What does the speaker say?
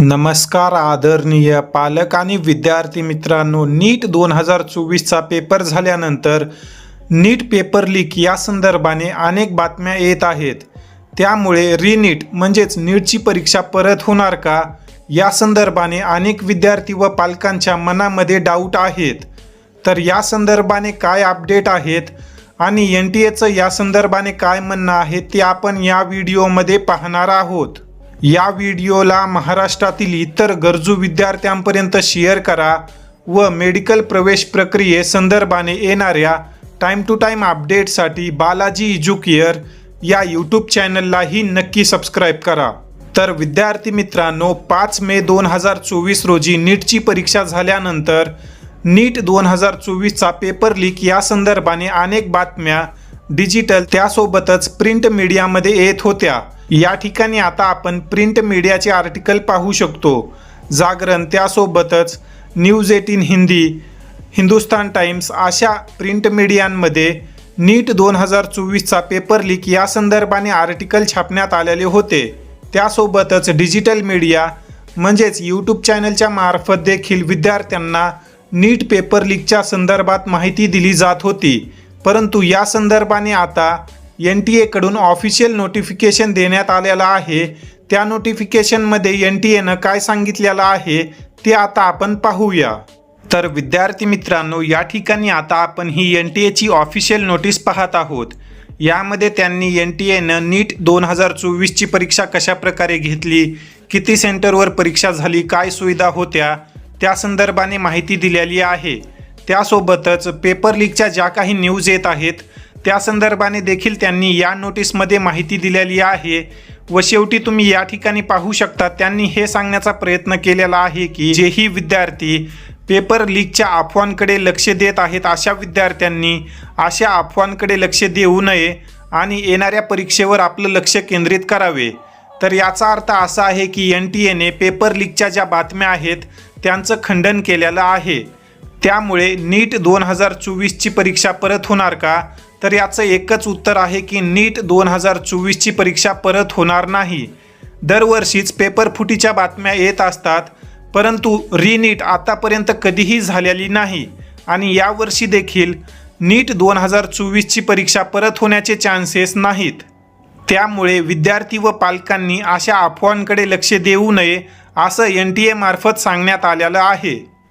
नमस्कार आदरणीय पालक आणि विद्यार्थी मित्रांनो नीट दोन हजार चोवीसचा पेपर झाल्यानंतर नीट पेपर लीक या संदर्भाने अनेक बातम्या येत आहेत. त्यामुळे रीनीट म्हणजेच नीटची परीक्षा परत होणार का? या संदर्भाने अनेक विद्यार्थी व पालकांच्या मनामध्ये डाऊट आहेत. तर या संदर्भाने काय अपडेट आहेत? आणि एन टी एचं या संदर्भाने काय म्हणणं आहे ते आपण या व्हिडिओमध्ये पाहणार आहोत. या व्हिडिओला महाराष्ट्रातील इतर गरजू विद्यार्थ्यांपर्यंत शेअर करा व मेडिकल प्रवेश प्रक्रियेसंदर्भाने येणाऱ्या टाईम टू टाईम अपडेटसाठी बालाजी इजुकिअर या यूट्यूब चॅनललाही नक्की सबस्क्राईब करा. तर विद्यार्थी मित्रांनो पाच मे दोन हजार चोवीस रोजी नीटची परीक्षा झाल्यानंतर नीट दोन हजार चोवीसचा पेपर लीक या संदर्भाने अनेक बातम्या डिजिटल त्यासोबतच प्रिंट मीडियामध्ये येत होत्या. या ठिकाणी आता आपण प्रिंट मीडियाचे आर्टिकल पाहू शकतो. जागरण त्यासोबतच news eighteen Hindi Hindustan Times अशा प्रिंट मीडियांमध्ये नीट दोन हजार चोवीसचा पेपर लीक या संदर्भाने आर्टिकल छापण्यात आलेले होते. त्यासोबतच डिजिटल मीडिया म्हणजेच यूट्यूब चॅनलच्या मार्फत देखील विद्यार्थ्यांना नीट पेपर लीकच्या संदर्भात माहिती दिली जात होती. परंतु या संदर्भाने आता एन टी एकडून ऑफिशियल नोटिफिकेशन देण्यात आलेलं आहे. त्या नोटिफिकेशनमध्ये एन टी एनं काय सांगितलेलं आहे ते आता आपण पाहूया. तर विद्यार्थी मित्रांनो या ठिकाणी आता आपण ही एन टी एची ऑफिशियल नोटीस पाहत आहोत. यामध्ये त्यांनी एन टी एनं नीट दोन हजार चोवीसची परीक्षा कशा प्रकारे घेतली किती सेंटरवर परीक्षा झाली काय सुविधा होत्या त्या संदर्भाने माहिती दिलेली आहे. त्यासोबतच पेपर लीकच्या ज्या काही न्यूज येत आहेत त्या संदर्भाने देखील त्यांनी या नोटीसमध्ये माहिती दिलेली आहे व शेवटी तुम्ही या ठिकाणी पाहू शकता त्यांनी हे सांगण्याचा प्रयत्न केलेला आहे की जेही विद्यार्थी पेपर लीकच्या अफवांकडे लक्ष देत आहेत अशा विद्यार्थ्यांनी अशा अफवांकडे लक्ष देऊ नये आणि येणाऱ्या परीक्षेवर आपलं लक्ष केंद्रित करावे. तर याचा अर्थ असा आहे की एन टी एने पेपर लीकच्या ज्या बातम्या आहेत त्यांचं खंडन केलेलं आहे. त्यामुळे नीट दोन हजार चोवीसची परीक्षा परत होणार का? तर याचं एकच उत्तर आहे की नीट दोन हजार चोवीसची परीक्षा परत होणार नाही. दरवर्षीच पेपर फुटीच्या बातम्या येत असतात परंतु रीनीट आतापर्यंत कधीही झालेली नाही. आणि यावर्षी देखील नीट दोन हजार चोवीसची परीक्षा परत होण्याचे चान्सेस नाहीत. त्यामुळे विद्यार्थी व पालकांनी अशा अफवांकडे लक्ष देऊ नये असं एन टी एमार्फत सांगण्यात आलेलं आहे.